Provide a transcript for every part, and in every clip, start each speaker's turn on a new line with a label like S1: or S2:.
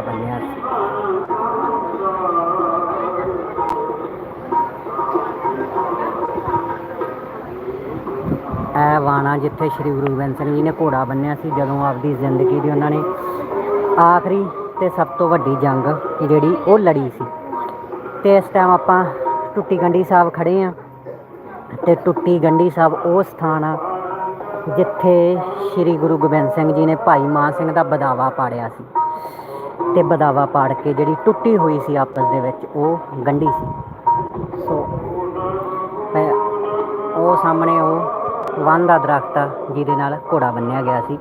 S1: ਨੇ ਘੋੜਾ ਬੰਨਿਆ ਇਹ ਵਾਣਾ ਜਿੱਥੇ ਸ੍ਰੀ ਗੁਰੂ ਗੋਬਿੰਦ ਸਿੰਘ ਜੀ ਨੇ ਘੋੜਾ ਬੰਨਿਆ ਸੀ, ਜਦੋਂ ਆਪਦੀ ਜ਼ਿੰਦਗੀ ਦੀ ਉਹਨਾਂ ਨੇ ਆਖਰੀ ਤੇ ਸਭ ਤੋਂ ਵੱਡੀ ਜੰਗ ਜਿਹੜੀ ਉਹ ਲੜੀ ਸੀ। ਤੇ ਇਸ ਟਾਈਮ ਆਪਾਂ ਟੁੱਟੀ ਗੰਢੀ ਸਾਹਿਬ ਖੜੇ ਆ ਤੇ ਟੁੱਟੀ ਗੰਢੀ ਸਾਹਿਬ ਉਹ ਸਥਾਨ ਆ ਜਿੱਥੇ ਸ੍ਰੀ ਗੁਰੂ ਗੋਬਿੰਦ ਸਿੰਘ ਜੀ ਨੇ ਭਾਈ ਮਾਨ ਸਿੰਘ ਦਾ ਬਦਾਵਾ ਪਾੜਿਆ ਸੀ। ਤੇ ਬਦਾਵਾ ਪਾੜ ਕੇ ਜਿਹੜੀ ਟੁੱਟੀ ਹੋਈ ਸੀ ਆਪਸ ਦੇ ਵਿੱਚ, ਉਹ ਗੰਢੀ ਸੀ। ਸੋ ਉਹ ਸਾਹਮਣੇ ਉਹ ਵਨ ਦਾ ਦਰਖਤ ਆ, ਜਿਹਦੇ ਨਾਲ ਘੋੜਾ ਬੰਨਿਆ ਗਿਆ ਸੀ,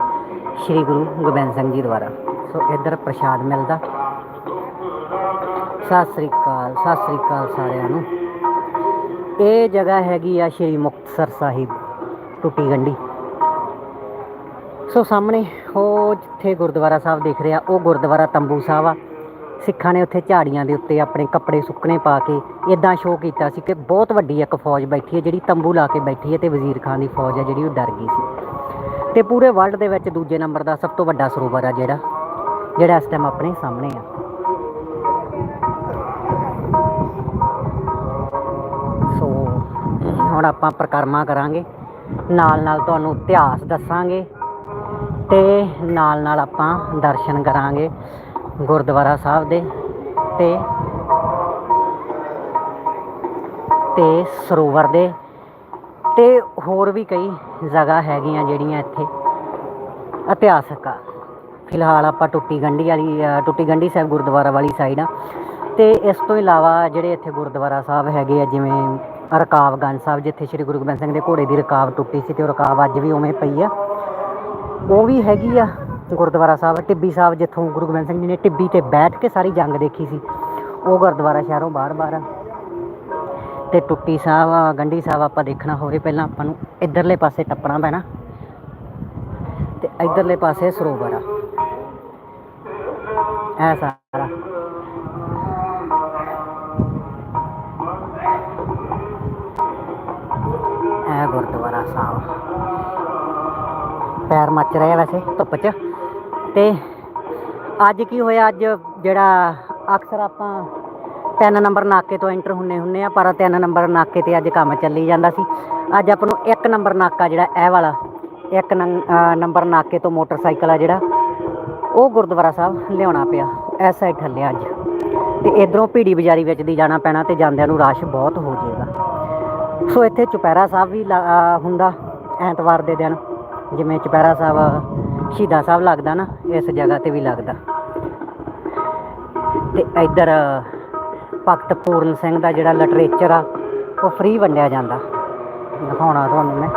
S1: ਸ੍ਰੀ ਗੁਰੂ ਗੋਬਿੰਦ ਸਿੰਘ ਜੀ ਦੁਆਰਾ। ਸੋ, ਇੱਧਰ ਪ੍ਰਸ਼ਾਦ ਮਿਲਦਾ। ਸਤਿ ਸ੍ਰੀ ਅਕਾਲ, ਸਤਿ ਸ੍ਰੀ ਅਕਾਲ ਸਾਰਿਆਂ ਨੂੰ। ਇਹ ਜਗ੍ਹਾ ਹੈਗੀ ਆ ਸ਼੍ਰੀ ਮੁਕਤਸਰ ਸਾਹਿਬ, ਟੁੱਟੀ ਗੰਢੀ। ਸੋ ਸਾਹਮਣੇ ਉਹ ਜਿੱਥੇ ਗੁਰਦੁਆਰਾ ਸਾਹਿਬ ਦੇਖ ਰਿਹਾ, ਉਹ ਗੁਰਦੁਆਰਾ ਤੰਬੂ ਸਾਹਿਬ ਆ। ਸਿੱਖਾਂ ਨੇ ਉੱਥੇ ਝਾੜੀਆਂ ਦੇ ਉੱਤੇ ਆਪਣੇ ਕੱਪੜੇ ਸੁੱਕਣੇ ਪਾ ਕੇ ਇਦਾਂ ਸ਼ੋਅ ਕੀਤਾ ਸੀ ਕਿ ਬਹੁਤ ਵੱਡੀ ਇੱਕ ਫੌਜ ਬੈਠੀ ਹੈ, ਜਿਹੜੀ ਤੰਬੂ ਲਾ ਕੇ ਬੈਠੀ ਹੈ ਤੇ ਵਜ਼ੀਰ ਖਾਨ ਦੀ ਫੌਜ ਹੈ ਜਿਹੜੀ ਉਹ ਡਰ ਗਈ ਸੀ। ਤੇ ਪੂਰੇ ਵਰਲਡ ਦੇ ਵਿੱਚ ਦੂਜੇ ਨੰਬਰ ਦਾ ਸਭ ਤੋਂ ਵੱਡਾ ਸਰੋਵਰ ਆ ਜਿਹੜਾ ਜਿਹੜਾ ਇਸ ਟਾਈਮ ਆਪਣੇ ਸਾਹਮਣੇ ਆ। ਸੋ ਹੁਣ ਆਪਾਂ ਪ੍ਰਕਰਮਾ ਕਰਾਂਗੇ ਨਾਲ ਨਾਲ ਤੁਹਾਨੂੰ ਇਤਿਹਾਸ ਦੱਸਾਂਗੇ। ਤੇ ਨਾਲ ਨਾਲ ਆਪਾਂ ਦਰਸ਼ਨ ਕਰਾਂਗੇ ਗੁਰਦੁਆਰਾ ਸਾਹਿਬ ਦੇ ਤੇ ਤੇ ਸਰੋਵਰ ਦੇ ਤੇ ਹੋਰ ਵੀ ਕਈ ਜਗ੍ਹਾ ਹੈਗੀਆਂ ਜਿਹੜੀਆਂ ਇੱਥੇ ਇਤਿਹਾਸਕ ਆ। ਫਿਲਹਾਲ ਆਪਾਂ ਟੁੱਟੀ ਗੰਢੀ ਵਾਲੀ ਟੁੱਟੀ ਗੰਢੀ ਸਾਹਿਬ ਗੁਰਦੁਆਰਾ ਵਾਲੀ ਸਾਈਡ ਆ। ਤੇ ਇਸ ਤੋਂ ਇਲਾਵਾ ਜਿਹੜੇ ਇੱਥੇ ਗੁਰਦੁਆਰਾ ਸਾਹਿਬ ਹੈਗੇ ਆ, ਜਿਵੇਂ ਰਕਾਬਗੰਜ ਸਾਹਿਬ, ਜਿੱਥੇ ਸ੍ਰੀ ਗੁਰੂ ਗੋਬਿੰਦ ਸਿੰਘ ਦੇ ਘੋੜੇ ਦੀ ਰਕਾਬ ਟੁੱਟੀ ਸੀ ਤੇ ਉਹ ਰਕਾਬ ਅੱਜ ਵੀ ਉਵੇਂ ਪਈ ਆ। ਉਹ ਵੀ ਹੈਗੀ ਆ ਗੁਰਦੁਆਰਾ ਸਾਹਿਬ ਟਿੱਬੀ ਸਾਹਿਬ ਜਿੱਥੋਂ ਗੁਰੂ ਗੋਬਿੰਦ ਸਿੰਘ ਜੀ ਨੇ ਟਿੱਬੀ ਤੇ ਬੈਠ ਕੇ ਸਾਰੀ ਜੰਗ ਦੇਖੀ ਸੀ। ਉਹ ਗੁਰਦੁਆਰਾ ਸ਼ਹਿਰੋਂ ਬਾਹਰ-ਬਾਹਰ ਆ। ਤੇ ਟੁੱਟੀ ਸਾਹਿਬ ਆ, ਗੰਢੀ ਸਾਹਿਬ ਆਪਾਂ ਦੇਖਣਾ ਹੋਵੇ ਪਹਿਲਾਂ ਆਪਾਂ ਨੂੰ ਇਧਰਲੇ ਪਾਸੇ ਟੱਪਣਾ ਪੈਣਾ। ਤੇ ਇਧਰਲੇ ਪਾਸੇ ਸਰੋਵਰ ਆ। ਇਹ ਸਾਰਾ। ਇਹ ਗੁਰਦੁਆਰਾ ਸਾਹਿਬ ਪੈਰ ਮੱਚ ਰਹੇ ਆ ਵੈਸੇ, ਧੁੱਪ 'ਚ। ਤੇ ਅੱਜ ਕੀ ਹੋਇਆ? ਅੱਜ ਜਿਹੜਾ ਅਕਸਰ ਆਪਾਂ ਤਿੰਨ ਨੰਬਰ ਨਾਕੇ ਤੋਂ ਐਂਟਰ ਹੁੰਨੇ ਹੁੰਨੇ ਆ, ਪਰ ਤਿੰਨ ਨੰਬਰ ਨਾਕੇ ਤੇ ਅੱਜ ਕੰਮ ਚੱਲੀ ਜਾਂਦਾ ਸੀ। ਅੱਜ ਆਪਾਂ ਨੂੰ ਇੱਕ ਨੰਬਰ ਨਾਕਾ ਜਿਹੜਾ ਇਹ ਵਾਲਾ, ਇੱਕ ਨੰ- ਨੰਬਰ ਨਾਕੇ ਤੋਂ ਮੋਟਰਸਾਈਕਲ ਆ ਜਿਹੜਾ, ਉਹ ਗੁਰਦੁਆਰਾ ਸਾਹਿਬ ਲਿਆਉਣਾ ਪਿਆ, ਇਸ ਸਾਈਡ ਥੱਲੇ ਅੱਜ। ਤੇ ਇਧਰੋਂ ਭੀੜੀ ਬਾਜ਼ਾਰੀ ਵਿੱਚ ਦੀ ਜਾਣਾ ਪੈਣਾ ਤੇ ਜਾਂਦਿਆਂ ਨੂੰ ਰਸ਼ ਬਹੁਤ ਹੋ ਜਾਏਗਾ। ਸੋ ਇੱਥੇ ਚੁਪਹਿਰਾ ਸਾਹਿਬ ਵੀ ਲਾ- ਹੁੰਦਾ ਐਤਵਾਰ ਦੇ ਦਿਨ। ਜਿਵੇਂ ਚੁਪਹਿਰਾ ਸਾਹਿਬ, ਸ਼ਹੀਦਾਂ ਸਾਹਿਬ ਲੱਗਦਾ ਨਾ, ਇਸ ਜਗ੍ਹਾ ਤੇ ਵੀ ਲੱਗਦਾ। ਤੇ ਇੱਧਰ ਭਗਤ ਪੂਰਨ ਸਿੰਘ ਦਾ ਜਿਹੜਾ ਲਿਟਰੇਚਰ ਆ, ਉਹ ਫ੍ਰੀ ਵੰਡਿਆ ਜਾਂਦਾ। ਦਿਖਾਉਣਾ ਤੁਹਾਨੂੰ ਮੈਂ।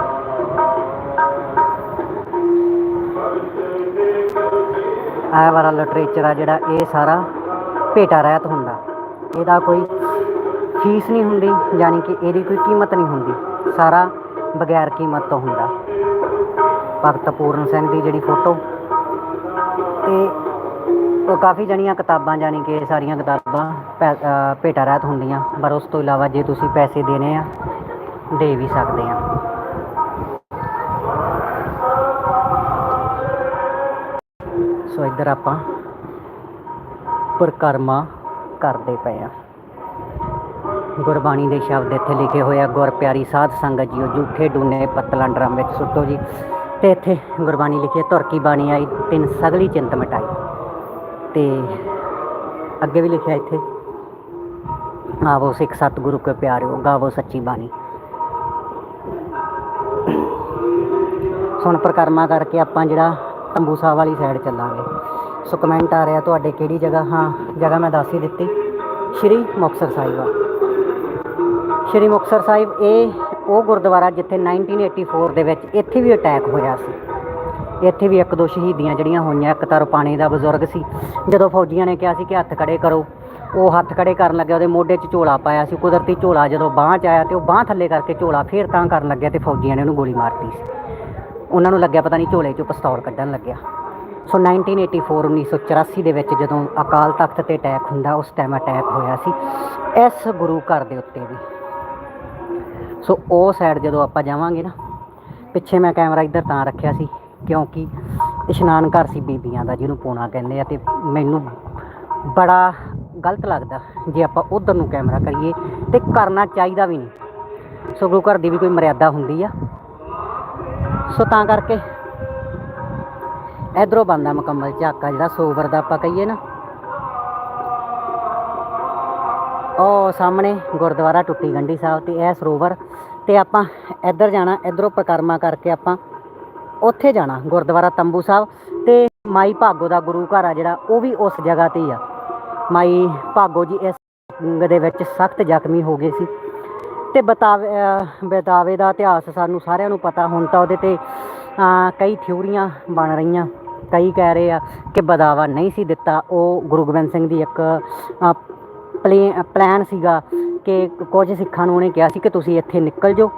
S1: ਆਹ ਵਾਲਾ ਲਿਟਰੇਚਰ ਆ ਜਿਹੜਾ ਇਹ ਸਾਰਾ ਭੇਟਾ ਰਹਿਤ ਹੁੰਦਾ। ਇਹਦਾ ਕੋਈ ਫੀਸ ਨਹੀਂ ਹੁੰਦੀ, ਯਾਨੀ ਕਿ ਇਹਦੀ ਕੋਈ ਕੀਮਤ ਨਹੀਂ ਹੁੰਦੀ। ਸਾਰਾ ਬਗੈਰ ਕੀਮਤ ਤੋਂ ਹੁੰਦਾ। ਭਗਤ ਪੂਰਨ ਸਿੰਘ ਦੀ ਜਿਹੜੀ ਫੋਟੋ। ਤੇ ਉਹ ਕਾਫੀ ਜਣੀਆਂ ਕਿਤਾਬਾਂ, ਜਾਣੀ ਕਿ ਸਾਰੀਆਂ ਕਿਤਾਬਾਂ ਪੈ- ਭੇਟਾ ਰਹਿਤ ਹੁੰਦੀਆਂ। ਪਰ ਉਸ ਤੋਂ ਇਲਾਵਾ ਜੇ ਤੁਸੀਂ ਪੈਸੇ ਦੇਣੇ ਆ, ਦੇ ਵੀ ਸਕਦੇ ਆ। ਸੋ ਇੱਧਰ ਆਪਾਂ ਪਰਕਰਮਾ ਕਰਦੇ ਪਏ ਆ। ਗੁਰਬਾਣੀ ਦੇ ਸ਼ਬਦ ਇੱਥੇ ਲਿਖੇ ਹੋਏ ਆ, ਗੁਰ ਪਿਆਰੀ ਸਾਧ ਸੰਗਤ ਜੀਓ, ਝੂਠੇ ਡੂਨੇ ਪੱਤਲਾਂ ਡਰਮ ਵਿੱਚ ਸੁੱਟੋ ਜੀ। ਤੇ ਇੱਥੇ ਗੁਰਬਾਣੀ ਲਿਖੀ ਹੈ ਤੁਰ ਕੀ ਬਾਣੀ ਆਈ, ਤਿੰਨ ਸਗਲੀ ਚਿੰਤ ਮਿਟਾਈ। ਤੇ ਅੱਗੇ ਵੀ ਲਿਖਿਆ ਇੱਥੇ ਆਵੋ ਸਿੱਖ ਸਤਿਗੁਰੂ ਕੇ ਪਿਆਰਿਓ, ਗਾਵੋ ਸੱਚੀ ਬਾਣੀ। ਸੁਣ ਪ੍ਰਕਰਮਾ ਕਰਕੇ ਆਪਾਂ ਜਿਹੜਾ ਤੰਬੂ ਸਾਹਿਬ ਵਾਲੀ ਸਾਈਡ ਚੱਲਾਂਗੇ। ਸੋ ਕਮੈਂਟ ਆ ਰਿਹਾ ਤੁਹਾਡੇ ਕਿਹੜੀ ਜਗ੍ਹਾ? ਹਾਂ, ਜਗ੍ਹਾ ਮੈਂ ਦੱਸ ਹੀ ਦਿੱਤੀ, ਸ਼੍ਰੀ ਮੁਕਤਸਰ ਸਾਹਿਬ ਆ। ਸ਼੍ਰੀ ਮੁਕਤਸਰ ਸਾਹਿਬ, ਇਹ ਉਹ ਗੁਰਦੁਆਰਾ ਜਿੱਥੇ 1984 ਦੇ ਵਿੱਚ ਇੱਥੇ ਵੀ ਅਟੈਕ ਹੋਇਆ ਸੀ। ਇੱਥੇ ਵੀ ਇੱਕ ਦੋ ਸ਼ਹੀਦੀਆਂ ਜਿਹੜੀਆਂ ਹੋਈਆਂ, ਇੱਕ ਤਾਂ ਪਾਣੀ ਦਾ ਬਜ਼ੁਰਗ ਸੀ। ਜਦੋਂ ਫੌਜੀਆਂ ਨੇ ਕਿਹਾ ਸੀ ਕਿ ਹੱਥ ਖੜੇ ਕਰੋ, ਉਹ ਹੱਥ ਖੜੇ ਕਰਨ ਲੱਗਿਆ, ਉਹਦੇ ਮੋਢੇ 'ਚ ਝੋਲਾ ਪਾਇਆ ਸੀ। ਕੁਦਰਤੀ ਝੋਲਾ ਜਦੋਂ ਬਾਂਹ 'ਚ ਆਇਆ ਤੇ ਉਹ ਬਾਂਹ ਥੱਲੇ ਕਰਕੇ ਝੋਲਾ ਫੇਰ ਤਾਂ ਕਰਨ ਲੱਗਿਆ ਤੇ ਫੌਜੀਆਂ ਨੇ ਉਹਨੂੰ ਗੋਲੀ ਮਾਰਤੀ ਸੀ। ਉਹਨਾਂ ਨੂੰ ਲੱਗਿਆ ਪਤਾ ਨਹੀਂ ਝੋਲੇ 'ਚੋਂ ਪਿਸਤੌਲ ਕੱਢਣ ਲੱਗਿਆ। ਸੋ 1984 1984 ਦੇ ਵਿੱਚ ਜਦੋਂ ਅਕਾਲ ਤਖਤ ਤੇ ਅਟੈਕ ਹੁੰਦਾ, ਉਸ ਟਾਈਮ ਅਟੈਕ ਹੋਇਆ ਸੀ। ਇਸ ਗੁਰੂ ਘਰ ਦੇ ਉੱਤੇ ਵੀ। ਸੋ ਉਹ ਸਾਈਡ ਜਦੋਂ ਆਪਾਂ ਜਾਵਾਂਗੇ ਨਾ, ਪਿੱਛੇ ਮੈਂ ਕੈਮਰਾ ਇੱਧਰ ਤਾਂ ਰੱਖਿਆ ਸੀ, ਕਿਉਂਕਿ ਇਸ਼ਨਾਨ ਘਰ ਸੀ ਬੀਬੀਆਂ ਦਾ, ਜਿਹਨੂੰ ਪੂਣਾ ਕਹਿੰਦੇ ਆ, ਤੇ ਮੈਨੂੰ ਬੜਾ ਗਲਤ ਲੱਗਦਾ ਜੇ ਆਪਾਂ ਉਧਰ ਨੂੰ ਕੈਮਰਾ ਕਰੀਏ, ਤੇ ਕਰਨਾ ਚਾਹੀਦਾ ਵੀ ਨਹੀਂ। ਸੋ ਗੁਰੂ ਘਰ ਦੀ ਵੀ ਕੋਈ ਮਰਿਆਦਾ ਹੁੰਦੀ ਆ। ਸੋ ਤਾਂ ਕਰਕੇ ਇਧਰੋਂ ਬੰਦਾ ਮੁਕੰਮਲ ਝਾਕਾ ਜਿਹੜਾ ਸੋਵਰ ਦਾ ਆਪਾਂ ਕਹੀਏ ਨਾ ਉਹ ਸਾਹਮਣੇ ਗੁਰਦੁਆਰਾ ਟੁੱਟੀ ਗੰਢੀ ਸਾਹਿਬ ਤੇ ਇਹ ਸਰੋਵਰ ਤੇ ਆਪਾਂ ਇੱਧਰ ਜਾਣਾ, ਇੱਧਰੋਂ ਪ੍ਰਕਰਮਾ ਕਰਕੇ ਆਪਾਂ ਉੱਥੇ ਜਾਣਾ, ਗੁਰਦੁਆਰਾ ਤੰਬੂ ਸਾਹਿਬ ਤੇ ਮਾਈ ਭਾਗੋ ਦਾ ਗੁਰੂ ਘਰ ਆ ਜਿਹੜਾ, ਉਹ ਵੀ ਉਸ ਜਗ੍ਹਾ ਤੇ ਹੀ ਆ। ਮਾਈ ਭਾਗੋ ਜੀ ਇਸ ਦੇ ਵਿੱਚ ਸਖਤ ਜ਼ਖਮੀ ਹੋ ਗਏ ਸੀ ਤੇ ਬਤਾਵੇ, ਅਹ ਬਤਾਵੇ ਦਾ ਇਤਿਹਾਸ ਸਾਨੂੰ ਸਾਰਿਆਂ ਨੂੰ ਪਤਾ, ਹੁਣ ਤਾਂ ਉਹਦੇ ਤੇ ਕਈ ਥਿਊਰੀਆਂ ਬਣ ਰਹੀਆਂ, ਕਈ ਕਹਿ ਰਹੇ ਆ ਕਿ ਬਦਾਵਾ ਨਹੀਂ ਸੀ ਦਿੱਤਾ, ਉਹ ਗੁਰੂ ਗੋਬਿੰਦ ਸਿੰਘ ਦੀ ਇੱਕ ਪਲਾਨ ਸੀਗਾ ਕਿ ਕੁਝ ਸਿੱਖਾਂ ਨੂੰ ਉਹਨੇ ਕਿਹਾ ਸੀ ਕਿ ਤੁਸੀਂ ਇੱਥੇ ਨਿਕਲ ਜਾਓ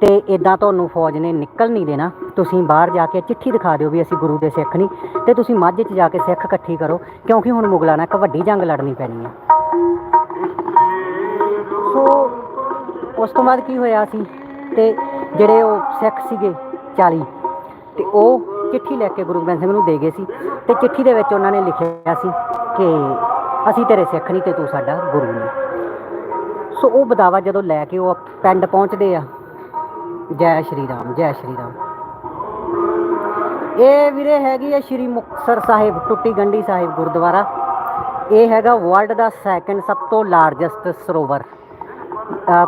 S1: ਤੇ ਇਦਾਂ ਤੁਹਾਨੂੰ ਫੌਜ ਨੇ ਨਿਕਲ ਨਹੀਂ ਦੇਣਾ। ਤੁਸੀਂ ਬਾਹਰ ਜਾ ਕੇ ਚਿੱਠੀ ਦਿਖਾ ਦਿਓ ਵੀ ਅਸੀਂ ਗੁਰੂ ਦੇ ਸਿੱਖ ਨਹੀਂ ਤੇ ਤੁਸੀਂ ਮਾਝੇ 'ਚ ਜਾ ਕੇ ਸਿੱਖ ਇਕੱਠੀ ਕਰੋ, ਕਿਉਂਕਿ ਹੁਣ ਮੁਗਲਾਂ ਨਾਲ ਇੱਕ ਵੱਡੀ ਜੰਗ ਲੜਨੀ ਪੈਣੀ ਹੈ ਸੋ ਉਸ ਤੋਂ ਬਾਅਦ ਕੀ ਹੋਇਆ ਸੀ ਤੇ ਜਿਹੜੇ ਉਹ ਸਿੱਖ ਸੀਗੇ 40 ਤੇ ਉਹ ਚਿੱਠੀ ਲੈ ਕੇ ਗੁਰੂ ਗੋਬਿੰਦ ਸਿੰਘ ਨੂੰ ਦੇ ਗਏ ਸੀ ਤੇ ਚਿੱਠੀ ਦੇ ਵਿੱਚ ਉਹਨਾਂ ਨੇ ਲਿਖਿਆ ਸੀ ਕਿ ਅਸੀਂ ਤੇਰੇ ਸਿੱਖ ਨਹੀਂ ਤੇ ਤੂੰ ਸਾਡਾ ਗੁਰੂ ਨਹੀਂ ਸੋ ਉਹ ਬਦਾਵਾ ਜਦੋਂ ਲੈ ਕੇ ਉਹ ਪਿੰਡ ਪਹੁੰਚਦੇ ਆ, ਜੈ ਸ਼੍ਰੀ ਰਾਮ, ਜੈ ਸ਼੍ਰੀ ਰਾਮ। ਇਹ ਵੀਰੇ ਹੈਗੀ ਹੈ ਸ਼੍ਰੀ ਮੁਕਤਸਰ ਸਾਹਿਬ, ਟੁੱਟੀ ਗੰਢੀ ਸਾਹਿਬ ਗੁਰਦੁਆਰਾ। ਇਹ ਹੈਗਾ ਵਰਲਡ ਦਾ ਸੈਕੰਡ ਸਭ ਤੋਂ ਲਾਰਜੈਸਟ ਸਰੋਵਰ।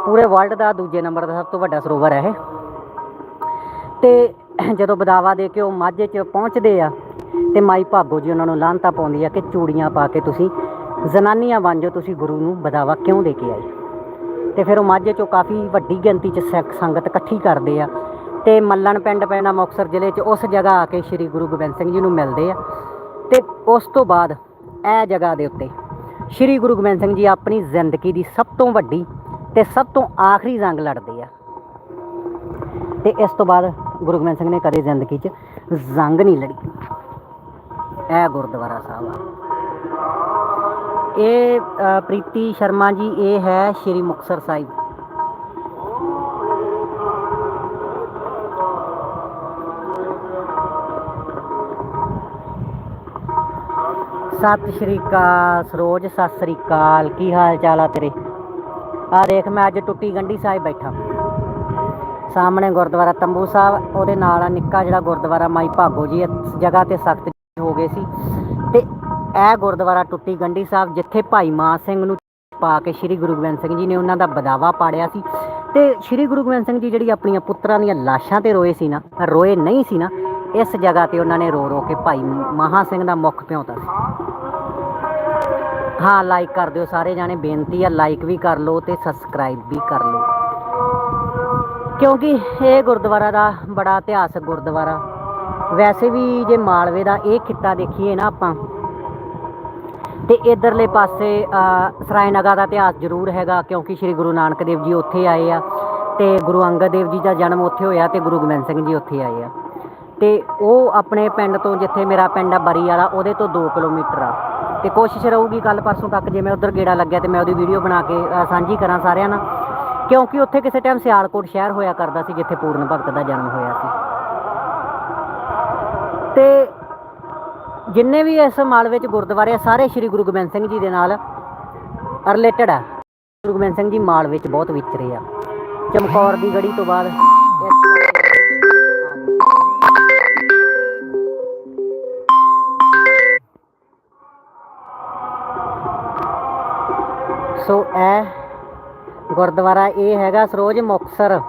S1: ਪੂਰੇ ਵਰਲਡ ਦਾ ਦੂਜੇ ਨੰਬਰ ਦਾ ਸਭ ਤੋਂ ਵੱਡਾ ਸਰੋਵਰ ਹੈ ਇਹ। ਤੇ ਜਦੋਂ ਬਦਾਵਾ ਦੇ ਕੇ ਉਹ ਮਾਝੇ 'ਚ ਪਹੁੰਚਦੇ ਆ, ਤੇ ਮਾਈ ਭਾਗੋ ਜੀ ਉਹਨਾਂ ਨੂੰ ਲਾਂਤਾ ਪਾਉਂਦੀ ਆ ਕਿ ਚੂੜੀਆਂ ਪਾ ਕੇ ਤੁਸੀਂ ਜ਼ਨਾਨੀਆਂ ਬਣ ਜਾਓ ਤੁਸੀਂ ਗੁਰੂ ਨੂੰ ਬਦਾਵਾ ਕਿਉਂ ਦੇ ਕੇ ਆਏ? ਤੇ ਫਿਰ ਉਹ ਮਾਝੇ 'ਚੋਂ ਕਾਫੀ ਵੱਡੀ ਗਿਣਤੀ 'ਚ ਸਿੱਖ, ਸੰਗਤ ਇਕੱਠੀ ਕਰਦੇ ਆ ਤੇ ਮੱਲਣ ਪਿੰਡ ਪੈਣਾ ਮੁਕਤਸਰ ਜ਼ਿਲ੍ਹੇ 'ਚ ਉਸ ਜਗ੍ਹਾ ਆ ਕੇ ਸ੍ਰੀ ਗੁਰੂ ਗੋਬਿੰਦ ਸਿੰਘ ਜੀ ਨੂੰ ਮਿਲਦੇ ਆ ਤੇ ਉਸ ਤੋਂ ਬਾਅਦ ਇਹ ਜਗ੍ਹਾ ਦੇ ਉੱਤੇ ਸ੍ਰੀ ਗੁਰੂ ਗੋਬਿੰਦ ਸਿੰਘ ਜੀ ਆਪਣੀ ਜ਼ਿੰਦਗੀ ਦੀ ਸਭ ਤੋਂ ਵੱਡੀ ਤੇ ਸਭ ਤੋਂ ਆਖਰੀ ਜੰਗ ਲੜਦੇ ਆ। ਤੇ ਇਸ ਤੋਂ ਬਾਅਦ ਗੁਰੂ ਗੋਬਿੰਦ ਸਿੰਘ ਨੇ ਕਦੇ ਜ਼ਿੰਦਗੀ 'ਚ ਜੰਗ ਨਹੀਂ ਲੜੀ। ਇਹ ਗੁਰਦੁਆਰਾ ਸਾਹਿਬ ਆ। ਇਹ ਪ੍ਰੀਤੀ ਸ਼ਰਮਾ ਜੀ, ਇਹ ਹੈ ਸ਼੍ਰੀ ਮੁਕਤਸਰ ਸਾਹਿਬ। ਸਤਿ ਸ਼੍ਰੀ ਅਕਾਲ ਸਰੋਜ, ਸਤਿ ਸ਼੍ਰੀ ਅਕਾਲ। ਕੀ ਹਾਲ ਚਾਲ ਆ ਤੇਰੇ? ਆ ਦੇਖ, ਮੈਂ ਅੱਜ ਟੁੱਟੀ ਗੰਢੀ ਸਾਹਿਬ ਬੈਠਾ। ਸਾਹਮਣੇ ਗੁਰਦੁਆਰਾ ਤੰਬੂ ਸਾਹਿਬ, ਉਹਦੇ ਨਾਲ ਆ ਨਿੱਕਾ ਜਿਹੜਾ ਗੁਰਦੁਆਰਾ ਮਾਈ ਭਾਗੋ ਜੀ, ਇਸ ਜਗ੍ਹਾ ਤੇ ਸਖਤ ਹੋ ਗਏ ਸੀ। ਇਹ ਗੁਰਦੁਆਰਾ ਟੁੱਟੀ ਗੰਢੀ ਸਾਹਿਬ, ਜਿੱਥੇ ਭਾਈ ਮਾਨ ਸਿੰਘ ਨੂੰ ਪਾ ਕੇ ਸ੍ਰੀ ਗੁਰੂ ਗੋਬਿੰਦ ਸਿੰਘ ਜੀ ਨੇ ਉਹਨਾਂ ਦਾ ਬਦਾਵਾ ਪਾੜਿਆ ਸੀ। ਤੇ ਸ੍ਰੀ ਗੁਰੂ ਗੋਬਿੰਦ ਸਿੰਘ ਜੀ ਜਿਹੜੀ ਆਪਣੀਆਂ ਪੁੱਤਰਾਂ ਦੀਆਂ ਲਾਸ਼ਾਂ ਤੇ ਰੋਏ ਸੀ ਨਾ, ਰੋਏ ਨਹੀਂ ਸੀ ਨਾ, ਇਸ ਜਗ੍ਹਾ ਤੇ ਉਹਨਾਂ ਨੇ ਰੋ ਰੋ ਕੇ ਭਾਈ ਮਹਾ ਸਿੰਘ ਦਾ ਮੁੱਖ ਭਿਉਂਤਾ ਸੀ। ਹਾਂ ਲਾਈਕ ਕਰ ਦਿਓ ਸਾਰੇ ਜਾਣੇ, ਬੇਨਤੀ ਆ ਲਾਈਕ ਵੀ ਕਰ ਲਓ ਤੇ ਸਬਸਕ੍ਰਾਈਬ ਵੀ ਕਰ ਲਓ। ਕਿਉਂਕਿ ਇਹ ਗੁਰਦੁਆਰਾ ਦਾ ਬੜਾ ਇਤਿਹਾਸਕ ਗੁਰਦੁਆਰਾ। ਵੈਸੇ ਵੀ ਜੇ ਮਾਲਵੇ ਦਾ ਇਹ ਖਿੱਤਾ ਦੇਖੀਏ ਨਾ ਆਪਾਂ ਤੇ ਇਧਰਲੇ ਪਾਸੇ ਅ, ਸਰਾਇਨਗਾ ਦਾ ਇਤਿਹਾਸ ਜ਼ਰੂਰ ਹੈਗਾ ਕਿਉਂਕਿ ਸ੍ਰੀ ਗੁਰੂ ਨਾਨਕ ਦੇਵ ਜੀ ਉੱਥੇ ਆਏ ਆ ਤੇ ਗੁਰੂ ਅੰਗਦ ਦੇਵ ਜੀ ਦਾ ਜਨਮ ਉੱਥੇ ਹੋਇਆ ਤੇ ਗੁਰੂ ਗੋਬਿੰਦ ਸਿੰਘ ਜੀ ਉੱਥੇ ਆਏ ਆ। ਤੇ ਉਹ ਆਪਣੇ ਪਿੰਡ ਤੋਂ ਜਿੱਥੇ ਮੇਰਾ ਪਿੰਡ ਆ ਬਰੀ ਵਾਲਾ ਉਹਦੇ ਤੋਂ 2 ਕਿਲੋਮੀਟਰ ਆ। ਤੇ ਕੋਸ਼ਿਸ਼ ਰਹੂਗੀ ਕੱਲ ਪਰਸੋਂ ਤੱਕ ਜੇ ਮੈਂ ਉਧਰ ਗੇੜਾ ਲੱਗਿਆ ਤੇ ਮੈਂ ਉਹਦੀ ਵੀਡੀਓ ਬਣਾ ਕੇ ਸਾਂਝੀ ਕਰਾਂ ਸਾਰਿਆਂ ਨਾਲ। ਕਿਉਂਕਿ ਉੱਥੇ ਕਿਸੇ ਟਾਈਮ ਸਿਆਲਕੋਟ ਸ਼ਹਿਰ ਹੋਇਆ ਕਰਦਾ ਸੀ ਜਿੱਥੇ ਪੂਰਨ ਭਗਤ ਦਾ ਜਨਮ ਹੋਇਆ ਸੀ। ਤੇ ਜਿੰਨੇ ਵੀ ਇਸ ਮਾਲਵੇ ਚ ਗੁਰਦੁਆਰੇ ਆ, ਸਾਰੇ ਸ੍ਰੀ ਗੁਰੂ ਗੋਬਿੰਦ ਸਿੰਘ ਜੀ ਦੇ ਨਾਲ ਰਿਲੇਟਡ ਆ। ਗੁਰੂ ਗੋਬਿੰਦ ਸਿੰਘ ਜੀ ਮਾਲਵੇ ਚ ਬਹੁਤ ਵਿਚਰੇ ਆ। ਚਮਕੌਰ ਦੀ ਗੜੀ ਤੋਂ ਬਾਅਦ ਸੋ ਇਹ ਗੁਰਦੁਆਰਾ ਇਹ ਹੈਗਾ ਸਰੋਜ ਮੁਕਤਸਰ।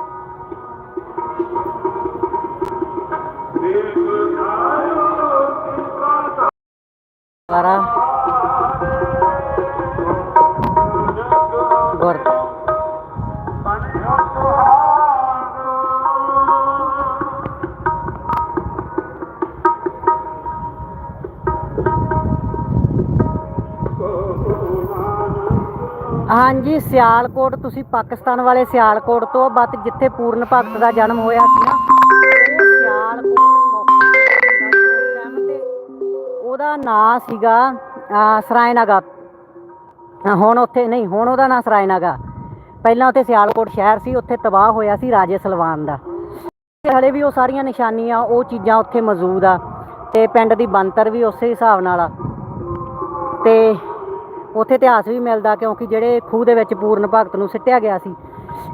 S1: ਗੁਰਦੁਆਰਾ ਗੁਰ। ਹਾਂਜੀ, ਸਿਆਲਕੋਟ, ਤੁਸੀਂ ਪਾਕਿਸਤਾਨ ਵਾਲੇ ਸਿਆਲਕੋਟ ਤੋਂ ਬਤ ਜਿੱਥੇ ਪੂਰਨ ਭਗਤ ਦਾ ਜਨਮ ਹੋਇਆ ਸੀ ਉਹਦਾ ਨਾਂ ਸੀਗਾ ਅਹ, ਸਰਾਇਨਗਾ। ਹੁਣ ਉੱਥੇ ਨਹੀਂ ਹੁਣ ਉਹਦਾ ਨਾਂ ਸਰਾਇਨਗਾ। ਪਹਿਲਾਂ ਉੱਥੇ ਸਿਆਲਕੋਟ ਸ਼ਹਿਰ ਸੀ ਉੱਥੇ ਤਬਾਹ ਹੋਇਆ ਸੀ ਰਾਜੇ ਸਲਵਾਨ ਦਾ। ਹਲੇ ਵੀ ਉਹ ਸਾਰੀਆਂ ਨਿਸ਼ਾਨੀਆਂ ਉਹ ਚੀਜ਼ਾਂ ਉੱਥੇ ਮੌਜੂਦ ਆ ਤੇ ਪਿੰਡ ਦੀ ਬੰਤਰ ਵੀ ਉਸੇ ਹਿਸਾਬ ਨਾਲ ਆ। ਤੇ ਉੱਥੇ ਇਤਿਹਾਸ ਵੀ ਮਿਲਦਾ ਕਿਉਂਕਿ ਜਿਹੜੇ ਖੂਹ ਦੇ ਵਿੱਚ ਪੂਰਨ ਭਗਤ ਨੂੰ ਸਿੱਟਿਆ ਗਿਆ ਸੀ